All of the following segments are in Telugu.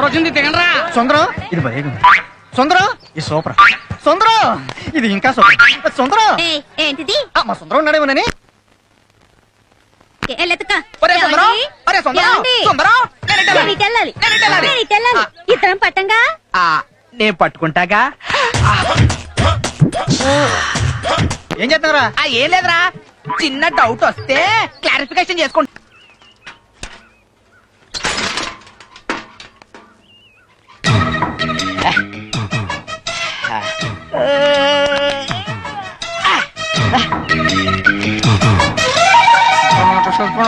పోస్టర్ వచ్చింది తినరా సుందరం ఇది భయం సుందరం ఇది సూపర్. సుందరం ఇది ఇంకా సూపర్. సుందరం. ఏంటిది? ఆ, మా సుందరం ఉన్నాడేమోనని ఇద్దరం పట్టంగా? ఆ, నేను పట్టుకుంటాగా? ఏం చేస్తున్నారా ఆ, ఏం లేదురా. చిన్న డౌట్ వస్తే క్లారిఫికేషన్ చేసుకుంటా.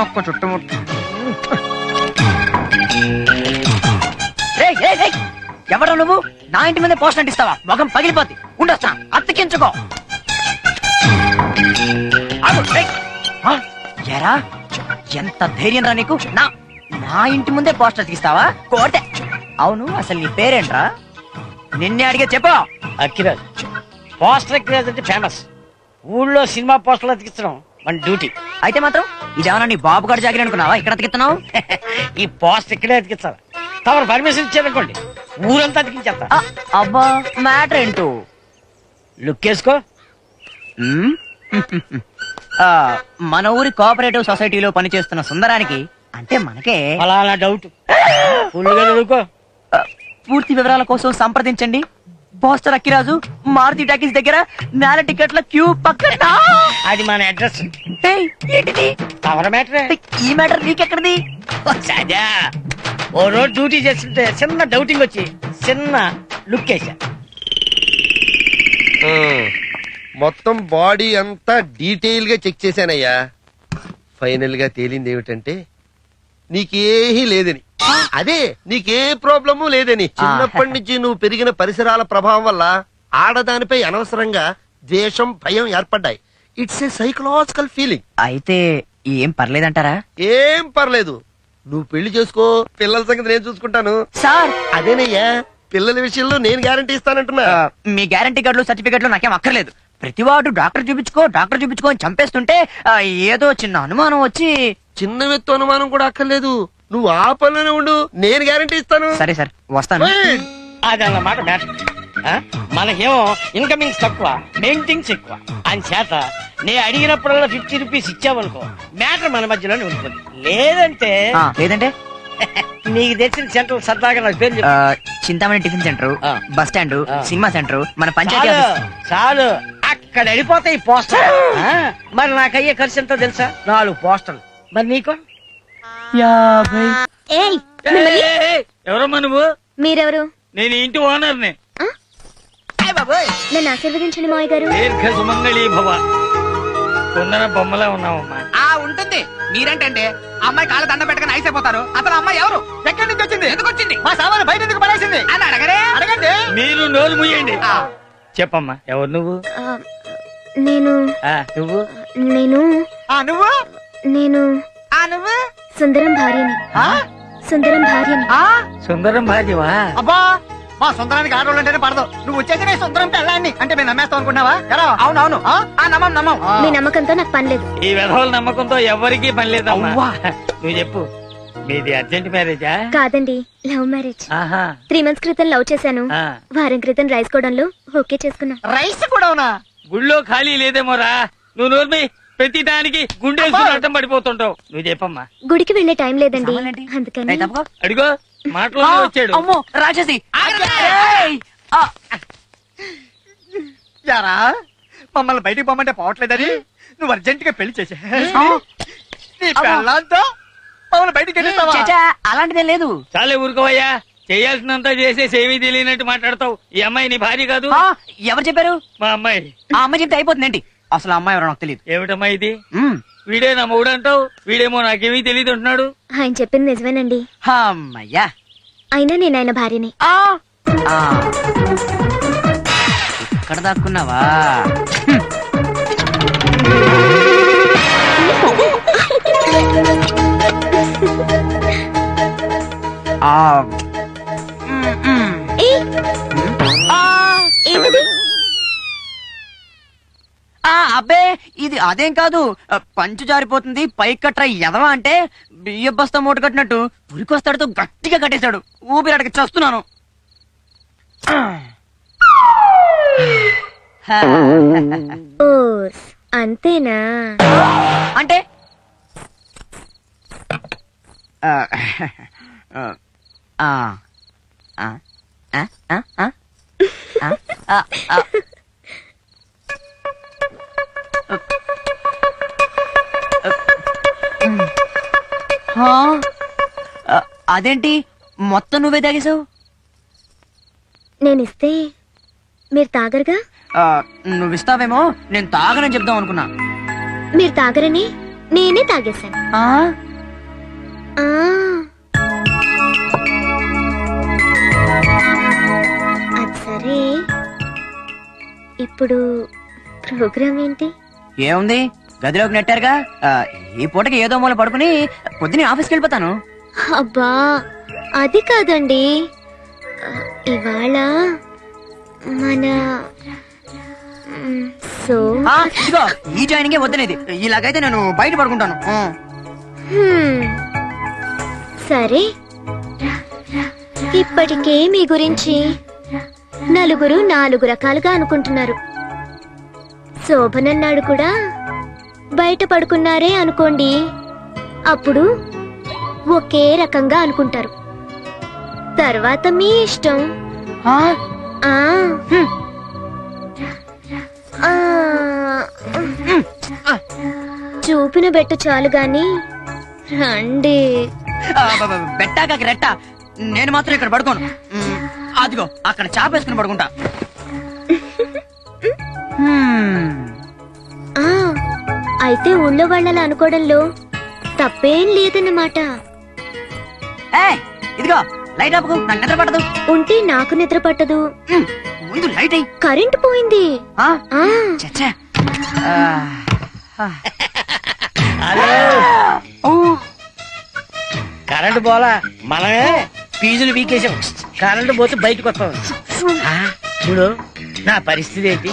ఒక్క చుట్టుముట్టు రేయ్, ఎవరు నువ్వు? నా ఇంటి మీద పోస్ట్ అంటిస్తావా? మొఖం పగిలిపోద్ది. ఉండొచ్చా అతికించుకో. ఎరా? ఎంత ధైర్యం రా నీకు? నా నా ఇంటి ముందే పోస్టర్ తీస్తావా కోటే. అవును అసలు నీ పేరేంట్రా? నిన్నే అడిగే చెప్పు. అక్కిరాజ్ పోస్టర్ అక్కిరాజ్ అంటే ఫేమస్ ఊళ్ళో సినిమా పోస్టర్లు అతికించడం మన డ్యూటీ. అయితే మాత్రం ఇదేమన్నా నీ బాబు గారు జాగిరి అనుకున్నావా? ఇక్కడ అతికిస్తున్నావు ఈ పోస్టర్ ఇక్కడే అతికించాలి తమరు పర్మిషన్ ఇచ్చారనుకోండి ఊరంతా అతికించేస్తా ఆ, అబ్బా మ్యాటర్ ఏంటో? లుక్ వేసుకో. మ్మ్? ఆ, మన ఊరి కోఆపరేటివ్ సొసైటీలో పనిచేస్తున్న సుందరానికి అంటే మనకే అలా అలా డౌట్ ఫుల్గా చదువుకో. పూర్తి వివరాల కోసం సంప్రదించండి. పోస్టర్ అక్కిరాజు మారుతి టాకీస్ దగ్గర నేల టికెట్ల క్యూ పక్కన. అది మన అడ్రస్. ఏంటిది? మ్యాటరే ఈ మ్యాటర్ నీకెక్కడిది? సజా ఓ రోజు డ్యూటీ చేస్తుంటే చిన్న డౌటింగ్ వచ్చి చిన్న లుక్ వేసా మొత్తం బాడీ అంతా డీటెయిల్గా చెక్ చేశానయ్యా. ఫైనల్గా తేలింది ఏమిటంటే నీకేహీ లేదని. అదే నీకే ప్రాబ్లము లేదని. చిన్నప్పటి నుంచి నువ్వు పెరిగిన పరిసరాల ప్రభావం వల్ల ఆడదానిపై అనవసరంగా ద్వేషం భయం ఏర్పడ్డాయి. ఇట్స్ ఏ సైకలాజికల్ ఫీలింగ్ అయితే ఏం పర్లేదంటారా? ఏం పర్లేదు. నువ్వు పెళ్ళి చేసుకో పిల్లల సంగతి నేను చూసుకుంటాను. సార్! అదేనయ్యా పిల్లల విషయంలో నేను గ్యారంటీ ఇస్తానంటున్నా. మీ గ్యారంటీ కార్డులు సర్టిఫికెట్లు నాకేం అక్కర్లేదు. ప్రతివాడు డాక్టర్ చూపించుకో డాక్టర్ చూపించుకో అని చంపేస్తుంటే ఆ, ఏదో చిన్న అనుమానం వచ్చి చిన్న వ్యక్తి అనుమానం కూడా అక్కర్లేదు. నువ్వు ఆ పనిలోనే ఉండు నేను గ్యారంటీ ఇస్తాను. సరే సార్ వస్తాను. ఓయ్! అది అన్నమాట మ్యాటర్ మనకేమో ఇన్కమింగ్స్ తక్కువ మెయింటింగ్స్ ఎక్కువ. అని చేత నే అడిగినప్పుడల్లా ఫిఫ్టీ రూపీస్ ఇచ్చావనుకో మ్యాటర్ మన మధ్యలోనే ఉంటుంది. లేదంటే ఆ, లేదంటే? నీకు తెచ్చిన సెంటర్ సరదాగా నాకు పేరు ఆ, చింతామణి టిఫిన్ సెంటర్ ఆ. బస్ స్టాండ్ ఆ. సినిమా సెంటర్ మన పంచాయతీ చాలు ఆఫీస్. చాలు. అక్కడ వెళ్ళిపోతాయి పోస్టర్ మరి నాకు అయ్యే ఖర్చు ఎంతో తెలుసా? నాలుగు పోస్టర్లు. మరి నీకు? ఏయ్ ఎవరమ్మా నువ్వు? మీరెవరు? నేను ఇంటి ఓనర్ని. నన్ను ఆశీర్వదించండి మావయ్య గారు. దీర్ఘ సుమంగళి భవ కొందర బొమ్మలా ఉన్నావమ్మా. ఆ ఉంటుంది. మీరేంటండి అమ్మాయి కాళ్ళ దండ పెట్టుకుని ఐస్ అయిపోతారు. అసలు అమ్మాయి ఎవరు? ఎక్కడి నుంచి వచ్చింది? ఎందుకు వచ్చింది మా సామాను బయట ఎందుకు పడేసింది? అని అడగరే. అడగండి. మీరు నోరు ముయ్యండి ఆ. చెప్పమ్మా ఎవరు నువ్వు? ఆ, నేను ఆ, నువ్వు? నేను ఆ నువ్వు? నేను ఆ నువ్వు? సుందరం భార్యని. ఆ? సుందరం భార్యని. ఆ? సుందరం భార్యవా? అబ్బా మా సుందరానికి ఆడవాళ్ళు అంటేనే పడదు. నువ్వు వచ్చేసి నేను సుందరం పెళ్ళాన్ని. అంటే మేము నమ్మేస్తాం అనుకున్నావా ఎరా? అవునవును. ఆ? ఆ, నమ్మం నమ్మం. మీ నమ్మకంతో నాకు పని లేదు. ఈ విధవుల నమ్మకంతో ఎవరికి పని లేదమ్మా. అవ్వా. నువ్వు చెప్పు. మీది అర్జెంట్ మ్యారేజా? కాదండి లవ్ మ్యారేజ్. ఆహా. త్రీ మంత్స్ క్రితం లవ్ చేశాను. ఆ. వారం క్రితం రైస్ గోడంలో ఓకే చేసుకున్నాం. రైస్ కూడా గుళ్ళో ఖాళీ లేదేమోరా? నువ్వు నోర్మి. ప్రతి దానికి గుండె అడ్డం పడిపోతుంటావు. నువ్వు చెప్పమ్మా. గుడికి వెళ్ళే టైం లేదండి? అందుకని. అడిగో. మాటలో ఆ, వచ్చాడు. అమ్మో రాక్షసి. యారా మమ్మల్ని బయటికి పొమ్మంటే పోవట్లేదని నువ్వు అర్జెంట్గా పెళ్ళి చేసే. మమ్మల్ని బయటికి అలాంటిదేం లేదు. చాలే ఊరుకోవయ్యా. చేయాల్సినంత చేసేసి ఏమీ తెలియనట్టు మాట్లాడతావు. ఈ అమ్మాయి నీ భార్య కాదు. ఆ, ఎవరు చెప్పారు? మా అమ్మాయి. ఆ అమ్మాయి చెప్తే అయిపోతుందేంటి? అసలు అమ్మాయి ఎవరో నాకు తెలియదు ఏమిటమ్మా ఇది. వీడే నా మొగుడు అంటావు వీడేమో నాకేమీ తెలియదు అంటున్నాడు? ఆయన చెప్పింది నిజమేనండి. అమ్మయ్యా అయినా నేను ఆయన భార్యని. ఆ, ఆ. ఇక్కడ దాక్కున్నావా. ఆ మ్మ్. ఏయ్, ఆ. ఏంటిది ఆ అబ్బే ఇది అదేం కాదు. పంచు జారిపోతుంది పైకి కట్రా ఎదవా అంటే బియ్య బస్తా మూట కట్టినట్టు ఉరికొస్తాడుతో గట్టిగా కట్టేశాడు. ఊపిరాడకి చస్తున్నాను. ఓస్ అంతేనా? అంటే? ఆ, ఆ, ఆ, ఆ, ఆ, అదేంటి? మొత్తం నువ్వే తాగేశావు? నేను ఇస్తే మీరు తాగరుగా? నువ్వు ఇస్తావేమో నేను తాగనని చెప్దాం అనుకున్నా. మీరు తాగరని నేనే తాగేశాను. ఆ, ఆ. అది సరే. ఇప్పుడు ప్రోగ్రామ్ ఏంటి? ఏముంది? గదిలోకి నెట్టారుగా? ఆ, ఈ పూటకి ఏదో మూల పడుకుని పొద్దునే ఆఫీస్కి వెళ్ళిపోతాను. అబ్బా అది కాదండి. ఆ, ఇవాళ మన మ్, సో ఆ, ఇదిగో ఈ జాయినింగే వద్దనేది. ఇలాగైతే నేను బయట పడుకుంటాను. ఆ. హ్మ్. సరే. ఇప్పటికే మీ గురించి నలుగురు నాలుగు రకాలుగా అనుకుంటున్నారు. శోభనన్నాడు కూడా బయట పడుకున్నారే అనుకోండి. అప్పుడు ఒకే రకంగా అనుకుంటారు. తర్వాత మీ ఇష్టం. ఆ, ఆ. చూపిన బెట్ట చాలు గాని రండి. ఆ, బ- బ- పెట్టాక రెట్ట. నేను మాత్రం ఇక్కడ పడుకోను. మ్, అదిగో అక్కడ చాపేసుకుని పడుకుంటా. హ్మ్. అయితే ఊళ్ళో వాళ్ళలా అనుకోవడంలో తప్పేం లేదన్నమాట. ఏయ్, ఇదిగో లైట్ ఆపుకు నాకు నిద్ర పడదు ఉంటే నాకు నిద్ర పట్టదు. మ్, ముందు లైట్ అయ్యి కరెంటు పోయింది. ఆ, ఆ. చచ్చా. ఆ, ఆ. హలో ఓ, కరెంటు పోలా? మనమే ఫీజులు వీకేసాం కరెంటు పోతే బయటకు వస్తాం ఆ, చూడు నా పరిస్థితి ఏంటి?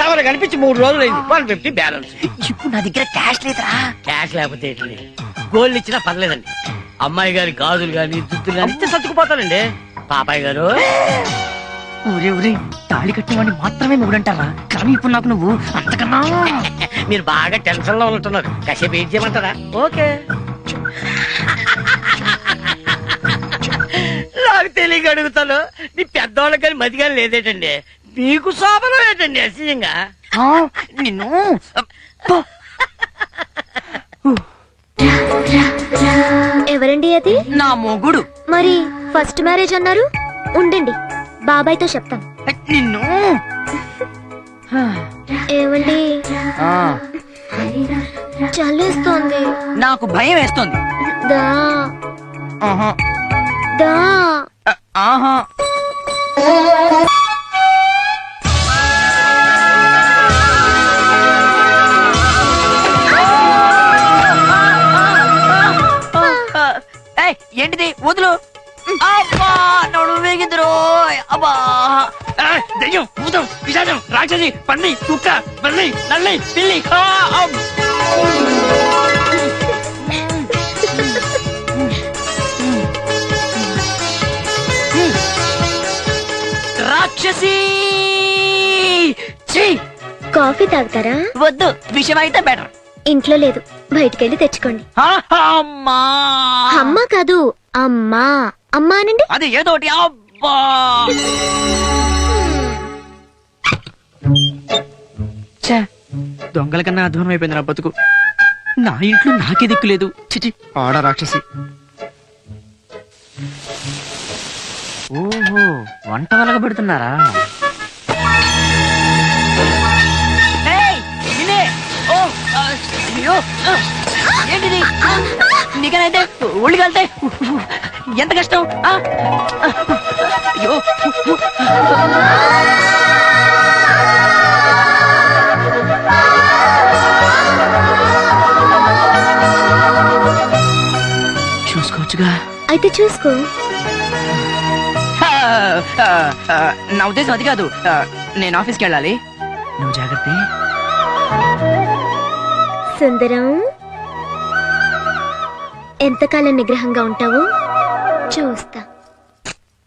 టవర్ కనిపించి మూడు రోజులు అయింది. One fifty balance. ఇప్పుడు నా దగ్గర క్యాష్ లేదురా. క్యాష్ లేకపోతే ఏంటి గోల్డ్ ఇచ్చినా పర్లేదండి. అమ్మాయి గారి గాజులు గాని దుద్దులు గాని ఇస్తే సర్దుకుపోతానండి. పాపాయ్ గారు. ఊరే ఊరే తాళి కట్టినవాడిని మాత్రమే మొగుడంటారా? కానీ ఇప్పుడు నాకు నువ్వు అంతకన్నా. మీరు బాగా టెన్షన్లో ఉంటున్నారు. కాసేపు ఏం చేయమంటారా? ఓకే. నాకు తెలియక అడుగుతాను. నీ పెద్దవాళ్ళకి కానీ మతి కానీ లేదేటండి. మీకు శోభనం ఏంటండి? అసహ్యంగా ఆ, నిన్ను. ఎవరండి అది? నా మొగుడు. మరి ఫస్ట్ మ్యారేజ్ అన్నారు? ఉండండి బాబాయ్తో చెప్తాం నిన్ను? ఏమండి? ఆ, చల్లేస్తోంది. నాకు భయం వేస్తుంది. దా. ఆహా. దా. ఆహా. ఏంటిది? వదులు అబ్బా నడు వేగిందిరో అబ్బా. ఆ, దెయ్యం భూతం పిశాచం రాక్షసి పంది కుక్క బల్లి నల్లి పిల్లి. రాక్షసి! కాఫీ తాగుతారా? వద్దు విషయం అయితే బెటర్. ఇంట్లో లేదు. బయటికెళ్ళి తెచ్చుకోండి. అమ్మా. అమ్మ కాదు అమ్మా. అమ్మా అనండి. అది ఏదో అబ్బా. ఛే, దొంగల కన్నా అధ్వానం అయిపోయింది నా బతుకు. నా ఇంట్లో నాకే దిక్కు లేదు. చిచి ఆడ రాక్షసి. ఓహో వంట వలగ పెడుతున్నారా అయ్యో, ఏంటిది? నీకనైతే ఒళ్ళు కలితే ఎంత కష్టం? అయ్యో. చూసుకోవచ్చుగా. అయితే చూసుకో. నా ఉద్దేశం అది కాదు. నేను ఆఫీస్కి వెళ్ళాలి. నువ్వు జాగ్రత్త. సుందరం. ఎంతకాలం నిగ్రహంగా ఉంటావు చూస్తా.